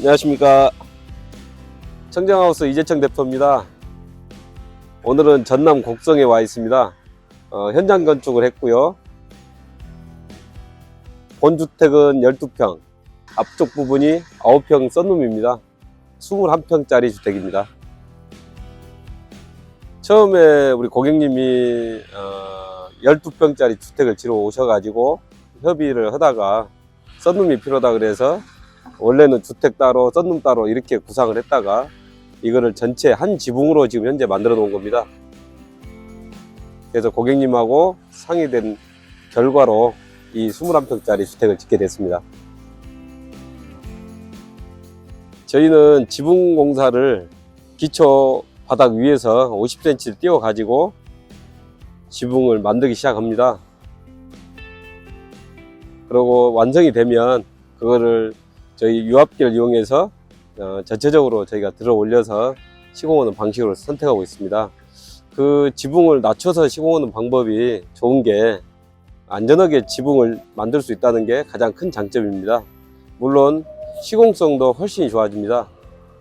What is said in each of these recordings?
안녕하십니까. 청정하우스 이재청 대표입니다. 오늘은 전남 곡성에 와 있습니다. 어, 현장 건축을 했고요. 본주택은 12평, 앞쪽 부분이 9평 썬룸입니다. 21평짜리 주택입니다. 처음에 우리 고객님이 어, 12평짜리 주택을 지러 오셔가지고 협의를 하다가 썬룸이 필요하다 그래서 원래는 주택 따로 썬룸 따로 이렇게 구상을 했다가 이거를 전체 한 지붕으로 지금 현재 만들어 놓은 겁니다. 그래서 고객님하고 상의된 결과로 이 21평짜리 주택을 짓게 됐습니다. 저희는 지붕 공사를 기초 바닥 위에서 50cm를 띄워 가지고 지붕을 만들기 시작합니다. 그리고 완성이 되면 그거를 저희 유압기를 이용해서 어, 전체적으로 저희가 들어 올려서 시공하는 방식으로 선택하고 있습니다. 그 지붕을 낮춰서 시공하는 방법이 좋은 게 안전하게 지붕을 만들 수 있다는 게 가장 큰 장점입니다. 물론 시공성도 훨씬 좋아집니다.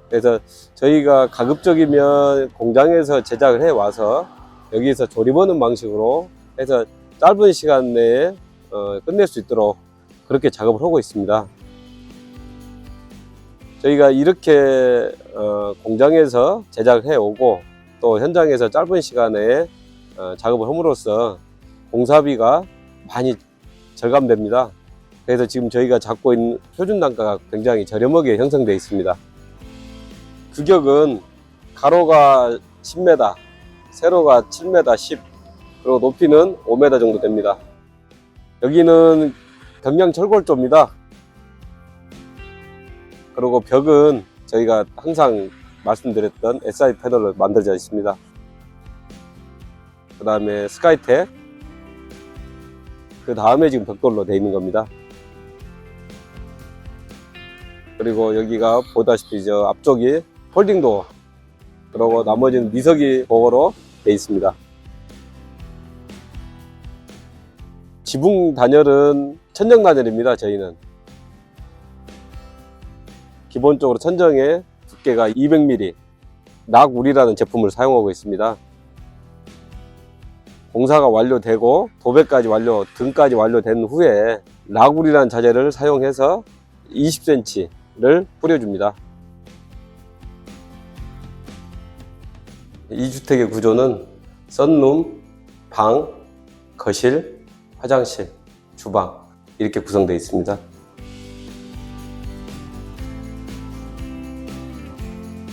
그래서 저희가 가급적이면 공장에서 제작을 해 와서 여기서 조립하는 방식으로 해서 짧은 시간 내에 어, 끝낼 수 있도록 그렇게 작업을 하고 있습니다. 저희가 이렇게 어, 공장에서 제작을 해 오고 또 현장에서 짧은 시간에 어, 작업을 함으로써 공사비가 많이 절감됩니다. 그래서 지금 저희가 잡고 있는 표준 단가가 굉장히 저렴하게 형성되어 있습니다. 규격은 가로가 10m, 세로가 7m 10, 그리고 높이는 5m 정도 됩니다. 여기는 경량 철골조입니다. 그리고 벽은 저희가 항상 말씀드렸던 SI 패널로 만들어져 있습니다. 그 다음에 스카이텍, 그 다음에 지금 벽돌로 되어 있는 겁니다. 그리고 여기가 보다시피 저 앞쪽이 폴딩 도어, 그리고 나머지는 미석이 도어로 되어 있습니다. 지붕 단열은 천정 단열입니다. 저희는 기본적으로 천정에 두께가 200mm 낙울이라는 제품을 사용하고 있습니다. 공사가 완료되고 도배까지 완료, 등까지 완료된 후에 낙울이라는 자재를 사용해서 20cm를 뿌려줍니다. 이 주택의 구조는 썬룸, 방, 거실, 화장실, 주방 이렇게 구성되어 있습니다.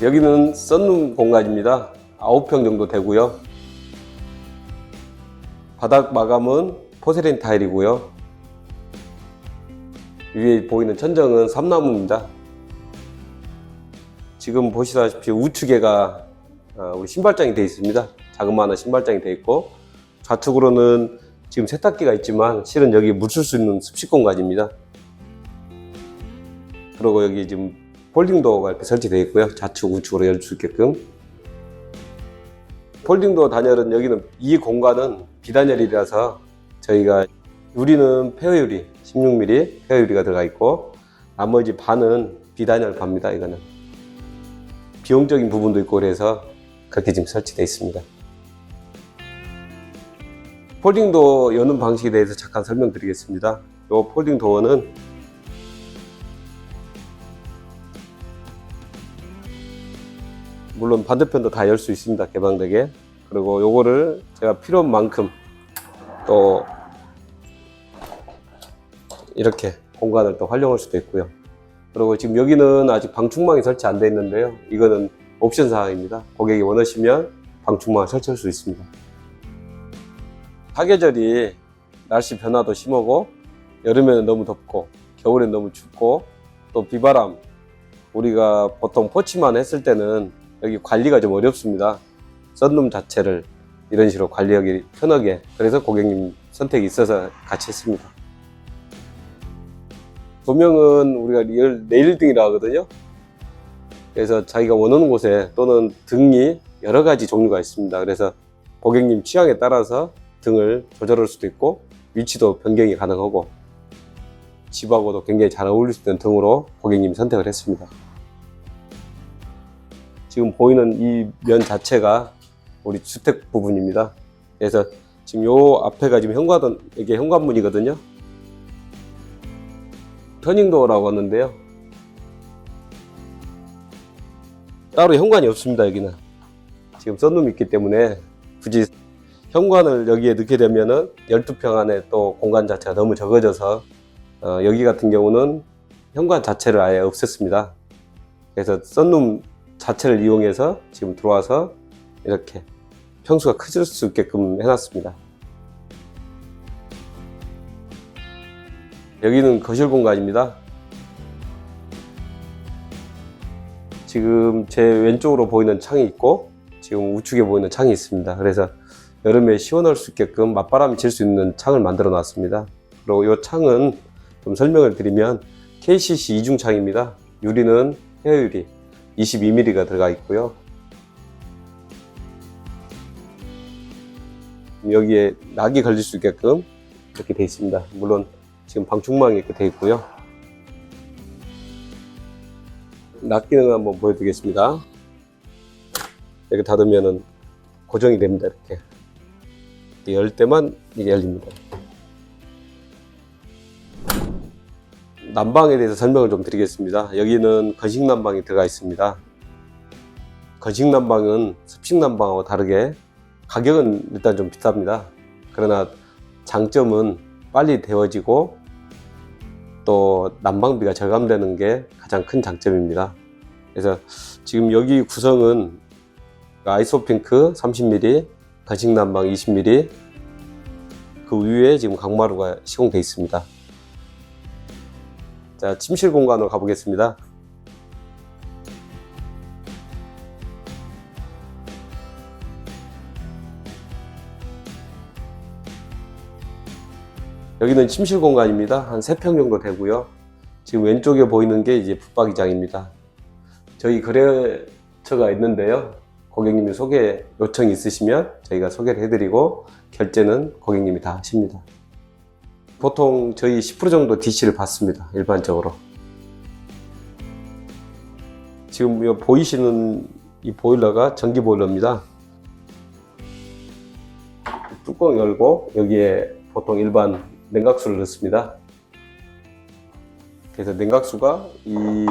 여기는 썬룸 공간입니다. 9평 정도 되고요. 바닥 마감은 포세린 타일이고요. 위에 보이는 천정은 삼나무입니다. 지금 보시다시피 우측에가 어, 우리 신발장이 되어 있습니다. 자그마한 신발장이 되어 있고 좌측으로는 지금 세탁기가 있지만 실은 여기 묻힐 수 있는 습식 공간입니다. 그리고 여기 지금 폴딩도어가 이렇게 설치되어 있고요. 좌측 우측으로 열 수 있게끔. 폴딩도어 단열은 여기는 이 공간은 비단열이라서 저희가 유리는 페어 유리 16mm 페어 유리가 들어가 있고 나머지 반은 비단열 반입니다. 이거는 비용적인 부분도 있고 그래서 그렇게 지금 설치되어 있습니다. 폴딩 도어 여는 방식에 대해서 잠깐 설명드리겠습니다. 이 폴딩 도어는 물론 반대편도 다 열 수 있습니다. 개방되게. 그리고 요거를 제가 필요한 만큼 또 이렇게 공간을 또 활용할 수도 있고요. 그리고 지금 여기는 아직 방충망이 설치 안 돼 있는데요. 이거는 옵션 사항입니다. 고객이 원하시면 방충망을 설치할 수 있습니다. 사계절이 날씨 변화도 심하고 여름에는 너무 덥고 겨울엔 너무 춥고 또 비바람 우리가 보통 포치만 했을 때는 여기 관리가 좀 어렵습니다. 썬룸 자체를 이런 식으로 관리하기 편하게 그래서 고객님 선택이 있어서 같이 했습니다. 조명은 우리가 리얼 네일등이라 하거든요. 그래서 자기가 원하는 곳에 또는 등이 여러 가지 종류가 있습니다. 그래서 고객님 취향에 따라서 등을 조절할 수도 있고 위치도 변경이 가능하고 집하고도 굉장히 잘 어울릴 수 있는 등으로 고객님이 선택을 했습니다. 지금 보이는 이 면 자체가 우리 주택 부분입니다. 그래서 지금 요 앞에가 지금 현관은 이게 현관문이거든요. 터닝도어라고 하는데요. 따로 현관이 없습니다, 여기는. 지금 썬룸이 있기 때문에 굳이 현관을 여기에 넣게 되면은 12평 안에 또 공간 자체가 너무 적어져서 어, 여기 같은 경우는 현관 자체를 아예 없앴습니다. 그래서 썬룸 자체를 이용해서 지금 들어와서 이렇게 평수가 커질 수 있게끔 해놨습니다. 여기는 거실 공간입니다. 지금 제 왼쪽으로 보이는 창이 있고 지금 우측에 보이는 창이 있습니다. 그래서 여름에 시원할 수 있게끔 맞바람이 질 수 있는 창을 만들어 놨습니다. 그리고 이 창은 좀 설명을 드리면 KCC 이중 창입니다. 유리는 헤어유리 22mm가 들어가 있고요. 여기에 낙이 걸릴 수 있게끔 이렇게 되어 있습니다. 물론 지금 방충망이 이렇게 되어 있고요. 낙 기능을 한번 보여드리겠습니다. 이렇게 닫으면은 고정이 됩니다. 이렇게 열 때만 이게 열립니다. 난방에 대해서 설명을 좀 드리겠습니다. 여기는 건식 난방이 들어가 있습니다. 건식 난방은 습식 난방하고 다르게 가격은 일단 좀 비쌉니다. 그러나 장점은 빨리 데워지고 또 난방비가 절감되는 게 가장 큰 장점입니다. 그래서 지금 여기 구성은 아이소핑크 30mm, 건식 난방 20mm, 그 위에 지금 강마루가 시공되어 있습니다. 자, 침실 공간으로 가보겠습니다. 여기는 침실 공간입니다. 한 3평 정도 되고요. 지금 왼쪽에 보이는 게 이제 붙박이장입니다. 저희 거래처가 있는데요. 고객님이 소개 요청이 있으시면 저희가 소개를 해드리고 결제는 고객님이 다 하십니다. 보통 저희 10% 정도 DC를 받습니다. 일반적으로. 지금 이 보이시는 이 보일러가 전기 보일러입니다. 뚜껑 열고 여기에 보통 일반 냉각수를 넣습니다. 그래서 냉각수가 이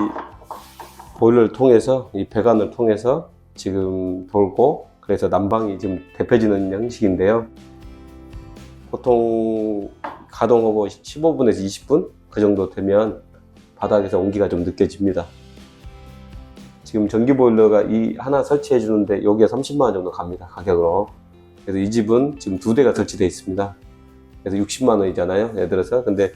보일러를 통해서 이 배관을 통해서 지금 돌고 그래서 난방이 지금 대표지는 형식인데요. 보통 가동하고 15분에서 20분 그 정도 되면 바닥에서 온기가 좀 느껴집니다. 지금 전기 보일러가 이 하나 설치해 주는데 여기에 30만 원 정도 갑니다 가격으로. 그래서 이 집은 지금 두 대가 설치되어 있습니다. 그래서 60만 원이잖아요. 예를 들어서 근데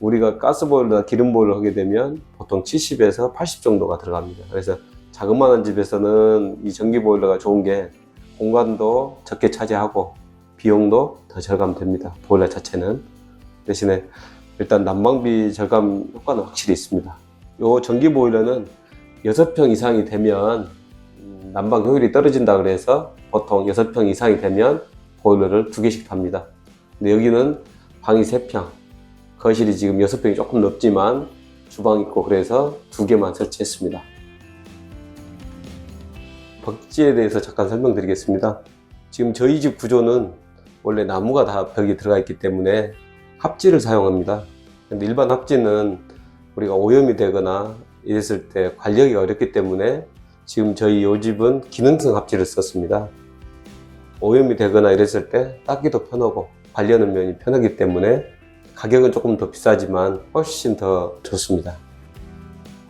우리가 가스 보일러나 기름 보일러 하게 되면 보통 70에서 80 정도가 들어갑니다. 그래서 자그마한 집에서는 이 전기 보일러가 좋은 게 공간도 적게 차지하고 비용도 더 절감됩니다. 보일러 자체는 대신에 일단 난방비 절감 효과는 확실히 있습니다. 이 전기 보일러는 6평 이상이 되면 음, 난방 효율이 떨어진다 그래서 보통 6평 이상이 되면 보일러를 두 개씩 답니다. 근데 여기는 방이 3평, 거실이 지금 6평이 조금 넓지만 주방 있고 그래서 두 개만 설치했습니다. 벽지에 대해서 잠깐 설명드리겠습니다. 지금 저희 집 구조는 원래 나무가 다 벽에 들어가 있기 때문에 합지를 사용합니다. 근데 일반 합지는 우리가 오염이 되거나 이랬을 때 관리하기 어렵기 때문에 지금 저희 요 집은 기능성 합지를 썼습니다. 오염이 되거나 이랬을 때 닦기도 편하고 관리하는 면이 편하기 때문에 가격은 조금 더 비싸지만 훨씬 더 좋습니다.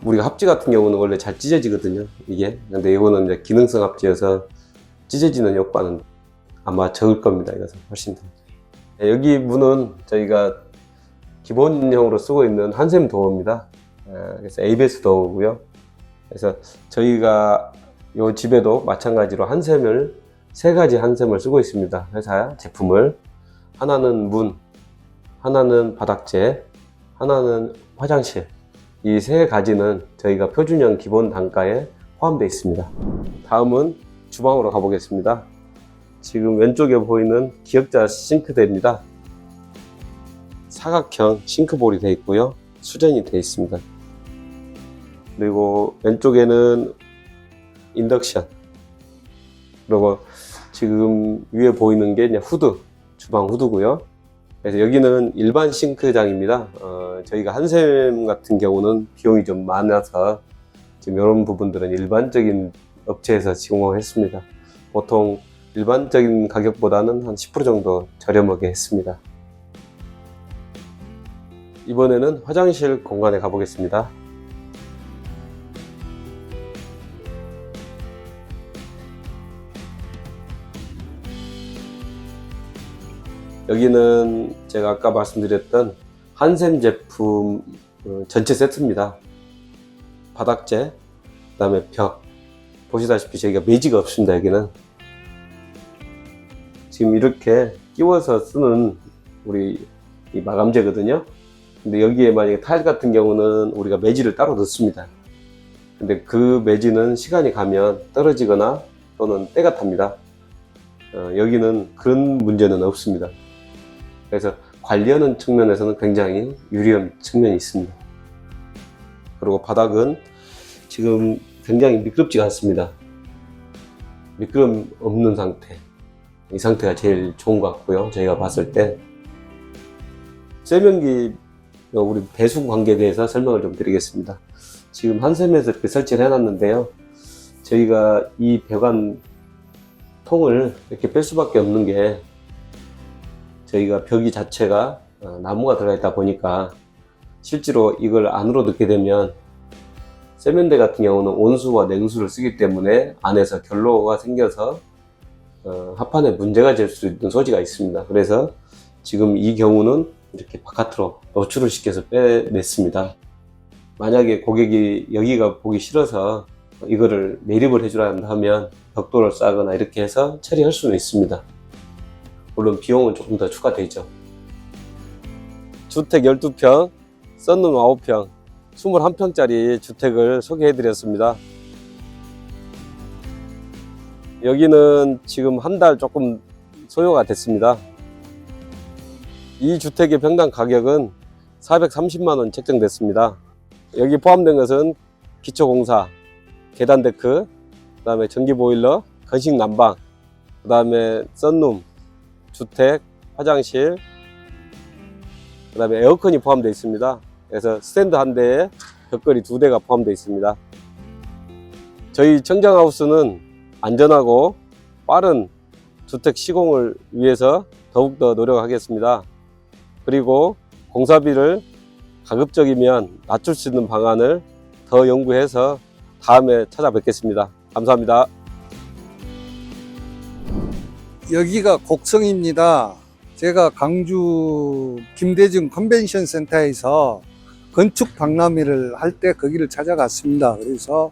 우리가 합지 같은 경우는 원래 잘 찢어지거든요. 이게. 근데 이거는 이제 기능성 합지여서 찢어지는 효과는 아마 적을 겁니다. 이것은 훨씬 더. 네, 여기 문은 저희가 기본형으로 쓰고 있는 한샘 도어입니다. 에, 그래서 ABS 도어고요. 그래서 저희가 이 집에도 마찬가지로 한샘을 세 가지 한샘을 쓰고 있습니다. 회사 제품을 하나는 문, 하나는 바닥재, 하나는 화장실. 이 세 가지는 저희가 표준형 기본 단가에 포함되어 있습니다. 다음은 주방으로 가보겠습니다. 지금 왼쪽에 보이는 기역자 싱크대입니다. 사각형 싱크볼이 되어 있고요. 수전이 되어 있습니다. 그리고 왼쪽에는 인덕션. 그리고 지금 위에 보이는 게 후드, 주방 후드고요. 그래서 여기는 일반 싱크장입니다. 어, 저희가 한샘 같은 경우는 비용이 좀 많아서 지금 이런 부분들은 일반적인 업체에서 시공했습니다. 보통 일반적인 가격보다는 한 10% 정도 저렴하게 했습니다. 이번에는 화장실 공간에 가보겠습니다. 여기는 제가 아까 말씀드렸던 한샘 제품 어, 전체 세트입니다. 바닥재, 그 다음에 벽. 보시다시피 저희가 매지가 없습니다, 여기는. 지금 이렇게 끼워서 쓰는 우리 이 마감재거든요. 근데 여기에 만약에 타일 같은 경우는 우리가 매지를 따로 넣습니다. 근데 그 매지는 시간이 가면 떨어지거나 또는 때가 탑니다. 어, 여기는 그런 문제는 없습니다. 그래서 관리하는 측면에서는 굉장히 유리한 측면이 있습니다. 그리고 바닥은 지금 굉장히 미끄럽지가 않습니다. 미끄럼 없는 상태. 이 상태가 제일 좋은 것 같고요. 저희가 봤을 때. 세면기 어, 우리 배수 관계에 대해서 설명을 좀 드리겠습니다. 지금 한샘에서 이렇게 설치를 해놨는데요. 저희가 이 배관 통을 이렇게 뺄 수밖에 없는 게 저희가 벽이 자체가 어, 나무가 들어가 있다 보니까 실제로 이걸 안으로 넣게 되면 세면대 같은 경우는 온수와 냉수를 쓰기 때문에 안에서 결로가 생겨서 어, 합판에 문제가 될 수 있는 소지가 있습니다. 그래서 지금 이 경우는 이렇게 바깥으로 노출을 시켜서 빼냈습니다. 만약에 고객이 여기가 보기 싫어서 이거를 매립을 해주라 하면 벽돌을 싸거나 이렇게 해서 처리할 수는 있습니다. 물론 비용은 조금 더 추가되죠. 주택 12평, 썬룸 9평, 21평짜리 주택을 소개해 드렸습니다. 여기는 지금 한 달 조금 소요가 됐습니다. 이 주택의 평당 가격은 430만 원 책정됐습니다. 여기 포함된 것은 기초공사, 계단 데크, 그 다음에 전기 보일러, 건식 난방, 그 다음에 썬룸, 주택, 화장실, 그 다음에 에어컨이 포함되어 있습니다. 그래서 스탠드 한 대에 벽걸이 두 대가 포함되어 있습니다. 저희 청정하우스는 안전하고 빠른 주택 시공을 위해서 더욱더 노력하겠습니다. 그리고 공사비를 가급적이면 낮출 수 있는 방안을 더 연구해서 다음에 찾아뵙겠습니다. 감사합니다. 여기가 곡성입니다. 제가 강주 김대중 컨벤션 센터에서 건축 박람회를 할 때 거기를 찾아갔습니다. 그래서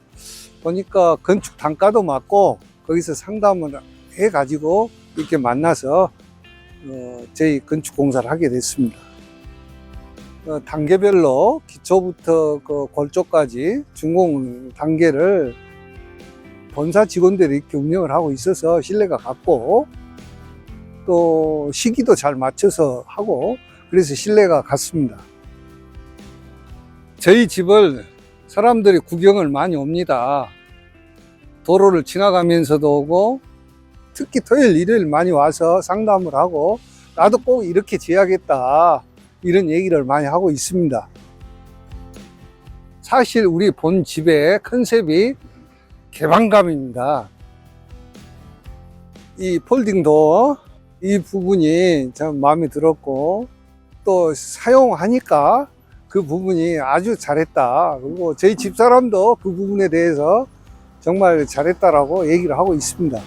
보니까 건축 단가도 맞고 거기서 상담을 해가지고 이렇게 만나서 어, 저희 건축 공사를 하게 됐습니다. 어, 단계별로 기초부터 그 골조까지 준공 단계를 본사 직원들이 이렇게 운영을 하고 있어서 신뢰가 갔고 또 시기도 잘 맞춰서 하고 그래서 신뢰가 갔습니다. 저희 집을 사람들이 구경을 많이 옵니다. 도로를 지나가면서도 오고 특히 토요일 일요일 많이 와서 상담을 하고 나도 꼭 이렇게 지어야겠다 이런 얘기를 많이 하고 있습니다. 사실 우리 본 집의 컨셉이 개방감입니다. 이 폴딩 도어 이 부분이 참 마음에 들었고 또 사용하니까 그 부분이 아주 잘했다. 그리고 저희 집사람도 그 부분에 대해서 정말 잘했다라고 얘기를 하고 있습니다.